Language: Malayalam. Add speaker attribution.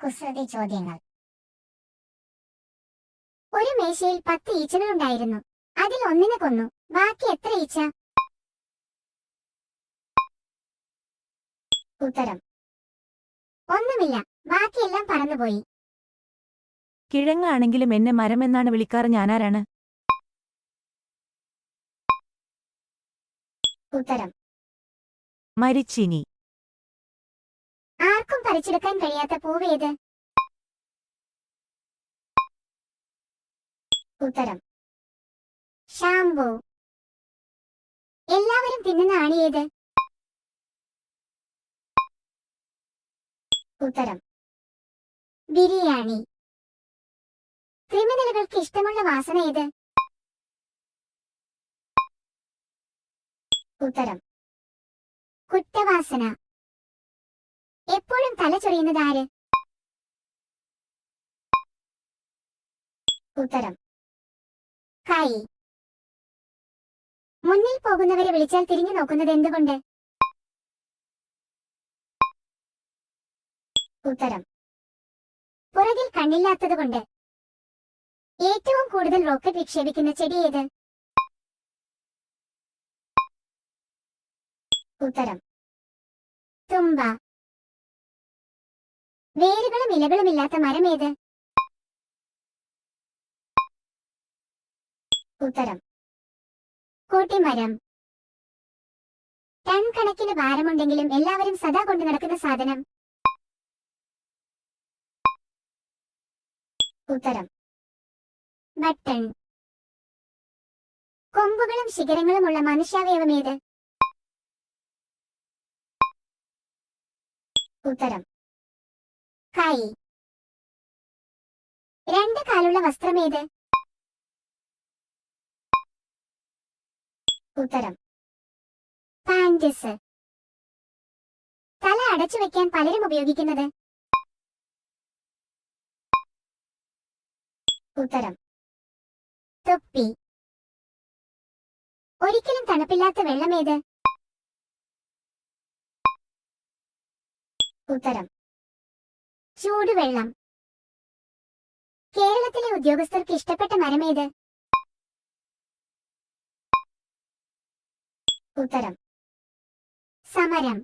Speaker 1: കുസൃതി ചോദ്യങ്ങൾ ഒരു മേശയിൽ പത്ത് ഈച്ചകളുണ്ടായിരുന്നു. അതിൽ ഒന്നിനെ കൊന്നു. ബാക്കി എത്ര ഈച്ച? ഉത്തരം. ഒന്നുമില്ല. ബാക്കിയെല്ലാം പറന്നുപോയി.
Speaker 2: കിഴങ്ങാണെങ്കിലും എന്നെ മരം മരമെന്നാണ് വിളിക്കാറ്. ഞാനാരാണ്?
Speaker 1: ഉത്തരം.
Speaker 2: മരിച്ചിനി.
Speaker 1: പറിച്ചെടുക്കാൻ കഴിയാത്ത പൂവേത് ഉത്തരം. ഷാംപൂ. എല്ലാവരും തിന്നുന്ന ആണിയേത് ഉത്തരം. ബിരിയാണി. ക്രിമിനലുകൾക്ക് ഇഷ്ടമുള്ള വാസന ഏത്? ഉത്തരം. കുറ്റവാസന. എപ്പോഴും തലചൊറിയുന്നത് ആര്? ഉത്തരം. കൈ മുന്നിൽ പോകുന്നവരെ വിളിച്ചാൽ തിരിഞ്ഞു നോക്കുന്നത് എന്തുകൊണ്ട്? ഉത്തരം. പുറകിൽ കണ്ണില്ലാത്തതുകൊണ്ട് ഏറ്റവും കൂടുതൽ റോക്കറ്റ് വിക്ഷേപിക്കുന്ന ചെടി ഏത്? ഉത്തരം. തുമ്പ. വേരുകളും ഇലകളും ഇല്ലാത്ത മരം ഏത്? ഉത്തരം. കോട്ടിമരം. ടൺ കണക്കിന് ഭാരമുണ്ടെങ്കിലും എല്ലാവരും സദാ കൊണ്ടു നടക്കുന്ന സാധനം. ഉത്തരം. ബട്ടൺ. കൊമ്പുകളും ശിഖരങ്ങളുമുള്ള മനുഷ്യാവയവം ഏത്? ഉത്തരം. കൈ രണ്ട് കാലുള്ള വസ്ത്രമേത്? ഉത്തരം. പാൻഡസ് തല അടച്ചു വെക്കാൻ പലരും ഉപയോഗിക്കുന്നത്? ഉത്തരം. തൊപ്പി. ഒരിക്കലും തണുപ്പില്ലാത്ത വെള്ളമേത്? ഉത്തരം. ചൂടുവെള്ളം. കേരളത്തിലെ ഉദ്യോഗസ്ഥർക്ക് ഇഷ്ടപ്പെട്ട മരമേത് ഉത്തരം. സമരം.